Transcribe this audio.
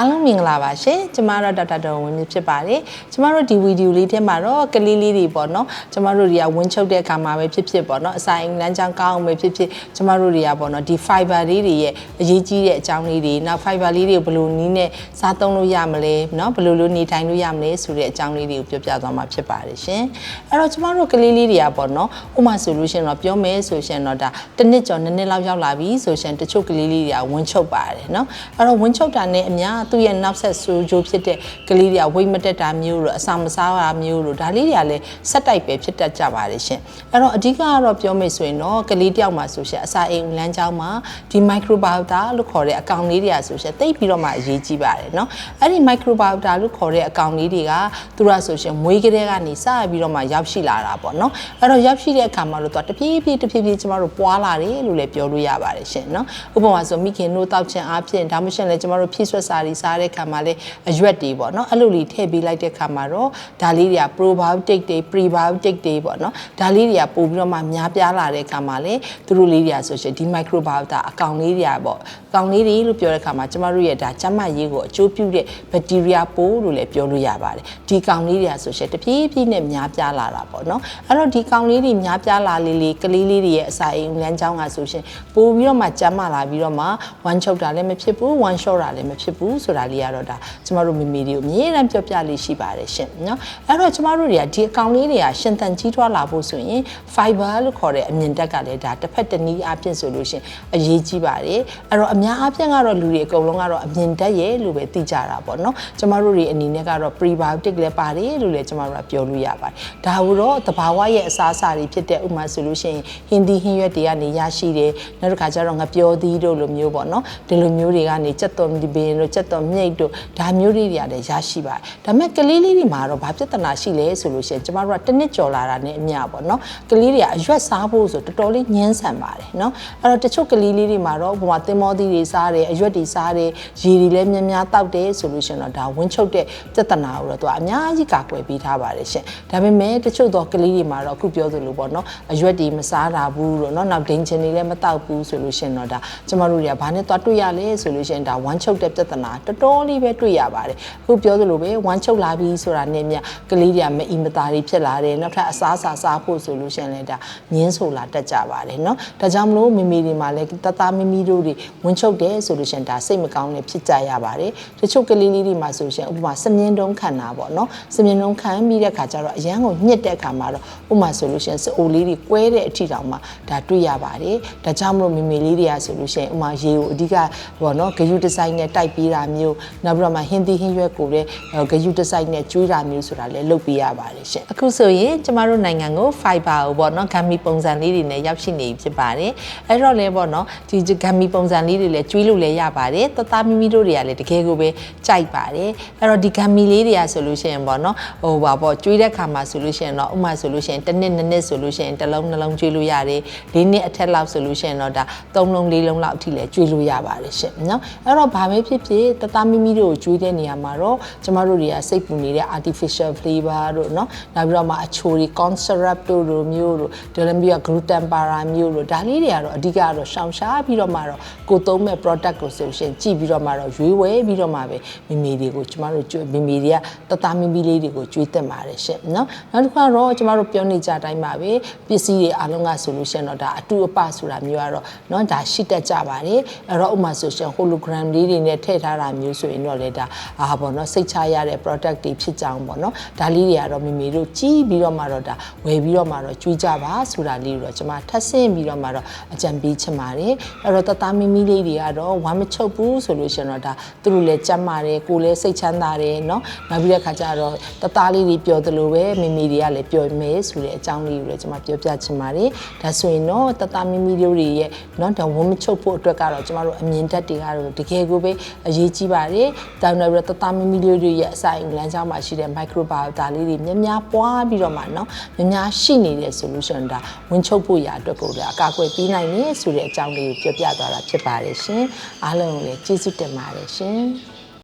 အားလုံးမင်္ဂလာပါရှင်ကျမတို့ဒေါက်တာတော်ဝင်းမြင့်ဖြစ်ပါတယ်ကျမတို့ဒီဗီဒီယိုလေးထဲမှာတော့ကလေးလေးတွေပေါ့နော်ကျမတို့တွေကဝင်းချုပ်တဲ့အခါမှာပဲဖြစ်ဖြစ်ပေါ့နော်အစာအိမ်လမ်းကြောင်းကောင်းအောင်ပဲဖြစ်ဖြစ်ကျမတို့တွေကပေါ့နော်ဒီ fiber လေးတွေရဲ့အရေးကြီးတဲ့အကြောင်းလေးတွေနောက် fiber လေးတွေကိုဘယ်လိုနည်းနဲ့စားသုံးလို့ရမလဲနော်ဘယ်လိုလိုနေထိုင်လို့ရမလဲဆိုတဲ့အကြောင်းလေးတွေကိုပြောပြသွားမှာဖြစ်ပါတယ်ရှင်အဲ့တော့ကျမတို့ကလေးလေးတွေကပေါ့နော်ဥမာဆိုလို့ရှင်တော့ပြောမယ်ဆိုရှင်တော့ဒါတစ်နှစ်ကျော်နှစ်နှစ်လောက်ရောက်လာပြီဆိုရှင်တချို့ကလေးလေးတွေကဝင်းချုပ်ပါတယ်နော်အဲ့တော့ဝင်းချုပ်တာနဲ့အများသူ့ရဲ့နောက်ဆက်ဆိုးကျိုးဖြစ်တဲ့ကလေးတွေကဝိတ်မတက်တာမျိုးတို့အစာမစားတာမျိုးတို့ဒါလေးတွေကလည်းဆက်တိုက်ပဲဖြစ်တတ်ကြပါတယ်ရှင်အဲ့တော့အဓိကကတော့ပြောမယ်ဆိုရင်တော့ကလေးတယောက်မှာဆိုရှင်အစာအိမ်လမ်းကြောင်းမှာဒီ microbiota လို့ခေါ်တဲ့အကောင်လေးတွေကဆိုရှင်တိတ်ပြီးတော့မှအရေးကြီးပါတယ်เนาะအဲ့ဒီ microbiota လို့ခေါ်တဲ့အကောင်လေးတွေကသူကဆိုရှင်မွေးကလေးကနေစပြီးတော့မှရောက်ရှိလာတာပေါ့เนาะအဲ့တော့ရောက်ရှိတဲ့အခါမှာလို့သူကတဖြည်းဖြည်းတဖြည်းဖြည်းကျမတို့ပွားလာတယ်လို့လည်းပြောလို့ရပါတယ်ရှင်เนาะဥပမာဆိုမိခင်တို့တောက်ချင်အားဖြင့်ဒါမှမဟုတ်လည်းကျမတို့ဖြည့်ဆွက်စာတွေ ွေတွေစားတဲ့ခါမှာလည်းအရွက်တွေပေါ့နော်အဲ့လိုလေးထည့်ပေးလိုက်တဲ့ခါမှာတော့ဒါလေးတွေက probiotic တွေ prebiotic တွေပေါ့နော်ဒါလေးတွေကပို့ပြီးတော့မှများပြားလာတဲ့ခါမှာလည်းသူတို့လေးတွေကဆိုရှင်ဒီ microbiota အကောင်လေးတွေကပေါ့ကောင်လေးတွေလို့ပြောတဲ့အခါမှာကျမတို့ရဲ့ဒါကျမရေးကိုအကျိုးပြုတဲ့ဘက်တီးရီးယားပိုးလို့လည်းပြောလို့ရပါတယ်ဒီကောင်လေးတွေကဆိုရှင်တပြေးပြေးနဲ့များပြားလာတာပေါ့နော်အဲ့တော့ဒီကောင်လေးတွေများပြားလာလေလေကလေးလေးတွေရဲ့အစာအိမ်လမ်းကြောင်းကဆိုရှင်ပိုးပြီးတော့မှကျမလာပြီးတော့မှဝမ်းချုပ်တာလည်းမဖြစ်ဘူးဝမ်းလျှော့တာလည်းမဖြစ်ဘူးဆိုတာလေးကတော့ဒါကျမတို့မိမိတွေကိုအမြဲတမ်းပြောပြလေးရှိပါတယ်ရှင်နော်အဲ့တော့ကျမတို့တွေကဒီအကောင်လေးတွေကရှင်သန်ကြီးထွားလာဖို့ဆိုရင် fiber လို့ခေါ်တဲ့အမြင့်တက်ကလည်းဒါတစ်ဖက်တစ်နည်းအားဖြင့်ဆိုလို့ရှင်အရေးကြီးပါတယ်အဲ့တော့များအားဖြင့်ကတော့လူတွေအကုန်လုံးကတော့အမြင်တက်ရဲ့လို့ပဲသိကြတာပေါ့နော်ကျမတို့တွေအနေနဲ့ကတော့ prebiotic လည်းပါတယ်လို့လည်းကျမတို့ကပြောလို့ရပါတယ်ဒါဟုတော့သဘာဝရဲ့အစားအစာတွေဖြစ်တဲ့ဥမာဆိုလို့ရှိရင်ဟင်းသီးဟင်းရွက်တွေကနေရရှိတယ်နောက်တစ်ခါကျတော့ငပြောသီးတို့လိုမျိုးပေါ့နော်ဒီလိုမျိုးတွေကနေစက်တော်ဒီဘင်းတို့စက်တော်မြိတ်တို့ဒါမျိုးတွေတွေကလည်းရရှိပါတယ်ဒါပေမဲ့ကလေးလေးတွေမှာတော့ဘာပြဿနာရှိလဲဆိုလို့ရှိရင်ကျမတို့ကတစ်နှစ်ကျော်လာတာနဲ့အမျှပေါ့နော်ကလေးတွေကအရွက်စားဖို့ဆိုတော်တော်လေးညှင်းဆန်ပါတယ်နော်အဲ့တော့တချို့ကလေးလေးတွေမှာတော့ဘုံမှာတင်မောသီးတွေစားတယ်အရွက်တွေစားတယ်ရေတွေလည်းများများတောက်တယ်ဆိုလို့ရှိရင်တော့ဒါဝင်းချုပ်တဲ့ပြဿနာကိုတော့သူကအများကြီးကာကွယ်ပေးထားပါတယ်ရှင်ဒါပေမဲ့တချို့သောကလေးတွေမှာတော့အခုပြောသလိုပေါ့နော်အရွက်တွေမစားတာဘူးလို့နော်နောက်ဒိန်ချင်တွေလည်းမတောက်ဘူးဆိုလို့ရှိရင်တော့ဒါကျမတို့တွေကဘာနဲ့သွားတွေ့ရလဲဆိုလို့ရှိရင်ဒါဝမ်းချုပ်တဲ့ပြဿနာတော်တော်လေးပဲတွေ့ရပါတယ်အခုပြောသလိုပဲဝမ်းချုပ်လာပြီဆိုတာနဲ့မြကလေးတွေကမအီမသားတွေဖြစ်လာတယ်နောက်ထပ်အစားအစာစားဖို့ဆိုလို့ရှိရင်လည်းဒါငင်းဆိုလာတက်ကြပါတယ်နော်ဒါကြောင့်မလို့မိမိတွေမှာလည်းတသားမိမိတို့တွေဝမ်းချုပ်တယ်ဆိုလို့ရှိရင်ဒါစိတ်မကောင်းလည်းဖြစ်ကြရပါတယ်တချို့ကလေးလေးတွေမှာဆိုရှင်ဥပမာစမြင်တုံးခံတာပေါ့နော်စမြင်တုံးခံပြီးတဲ့ခါကျတော့အရန်ကိုညှစ်တဲ့ခါမှာတော့ဥပမာဆိုလို့ရှင်စအိုလေးတွေကွဲတဲ့အထိတောင်မှဒါတွေ့ရပါတယ်ဒါကြောင့်မလို့မိမိလေးတွေကဆိုလို့ရှင်ဥပမာရေကိုအဓိကပေါ့နော်ဂယုဒီဇိုင်းနဲ့တိုက်ပေးတာမျိုးနောက်ပြီးတော့မှဟင်းသီးဟင်းရွက်ကိုလည်းဂယုဒီဇိုင်းနဲ့ကျွေးတာမျိုးဆိုတာလည်းလုပ်ပေးရပါတယ်ရှင်အခုဆိုရင်ကျမတို့နိုင်ငံကို fiber ကိုပေါ့နော်ဂမ်မီပုံစံလေးတွေနဲ့ရောက်ရှိနေပြီဖြစ်ပါတယ်အဲ့တော့လည်းပေါ့နော်ဒီဂမ်မီပုံစံလေးတွေလည်းကျွေးလို့လည်းရပါတယ်တသားမိမိတို့တွေကလည်းတကယ်ကိုပဲကြိုက်ပါတယ်အဲ့တော့ဒီဂမ်မီလေးတွေကဆိုလို့ရှိရင်ပေါ့နော်ဟိုပါပေါ့ကျွေးတဲ့ခါမှာဆိုလို့ရှိရင်တော့ဥမာဆိုလို့ရှိရင်တစ်နှစ်နှစ်နှစ်ဆိုလို့ရှိရင်တစ်လုံးနှလုံးကျွေးလို့ရတယ်လေးနှစ်အထက်လောက်ဆိုလို့ရှိရင်တော့ဒါသုံးလုံးလေးလုံးလောက်အထိလည်းကျွေးလို့ရပါတယ်ရှင်နော်အဲ့တော့ဘာပဲဖြစ်ဖြစ်တသားမိမိတို့ကိုကျွေးတဲ့နေရာမှာတော့ကျမတို့တွေကစိတ်ပူနေတဲ့ artificial flavor တို့နော်နောက်ပြီးတော့မှအချိုတွေ corn syrup တို့လိုမျိုးတို့ဒီလိုမျိုး gluten para မျိုးတို့ဒါလေးတွေကတော့အဓိကကတော့ရှောင်ရှားပြီးတော့မှတော့ကိုသုံးမဲ့ product ကိုဆိုရှင်ကြည့်ပြီးတော့မှတော့ရွေးဝဲပြီးတော့မှပဲမိမိတွေကိုကျမတို့ကျွေးမိမိတွေကတသားမိမိလေးတွေကိုကျွေးတက်ပါတယ်ရှင်နော်နောက်တစ်ခါတော့ကျမတို့ပြောနေကြအတိုင်းပါပဲပစ္စည်းတွေအားလုံးကဆိုလို့ရှင်တော့ဒါအတူအပဆိုတာမျိုးကတော့နော်ဒါရှိတတ်ကြပါတယ်အဲ့တော့ဥမာဆိုရှင် hologram လေးတွေနဲ့ထည့်ထားတာမျိုးဆိုရင်တော့လေဒါအာပေါ့နော်စိတ်ချရတဲ့ product တွေဖြစ်ကြအောင်ပေါ့နော်ဒါလေးတွေကတော့မိမိတို့ကြီးပြီးတော့မှတော့ဒါဝယ်ပြီးတော့မှတော့ကျွေးကြပါဆိုတာလေးတွေတော့ကျွန်မထပ်ဆင့်ပြီးတော့မှတော့အကြံပေးချင်ပါတယ်အဲ့တော့တသားမီမီလေးတွေကတော့ဝမ်းမချုပ်ဘူးဆိုလို့ရှင်တော့ဒါသူတို့လည်းကြမ်းပါတယ်ကိုယ်လည်းစိတ်ချမ်းသာတယ်เนาะနောက်ပြီးတဲ့ခါကျတော့တသားလေးတွေပျော်သလိုပဲမိမိတွေကလည်းပျော်မယ်ဆိုတဲ့အကြောင်းလေးကိုလည်းကျွန်မပြောပြချင်ပါတယ်ဒါဆိုရင်တော့တသားမီမီတို့တွေရဲ့เนาะဒါဝမ်းမချုပ်ဖို့အတွက်ကတော့ကျွန်မတို့အမြင်တက်တွေကတော့တကယ်ကိုပဲအရေးကြီးပါတယ်တောင်းနေပြီးတော့တသားမီမီတို့တွေရဲ့အစာအိမ်လမ်းကြောင်းမှာရှိတဲ့ microbiota လေးတွေများများပွားပြီးတော့မှเนาะများများရှိနေတဲ့ solution ဒါဝင်ချုပ်ဖို့ရာအတွက်ကိုလည်းအကာအကွယ်ပေးနိုင်နေဆိုတဲ့အကြောင်းလေးကိုပြောပြသွားတာဖြစ်ပါတယ် ရှင်အားလုံးကိုလည်းကျေးဇူးတင်ပါတယ်ရှင်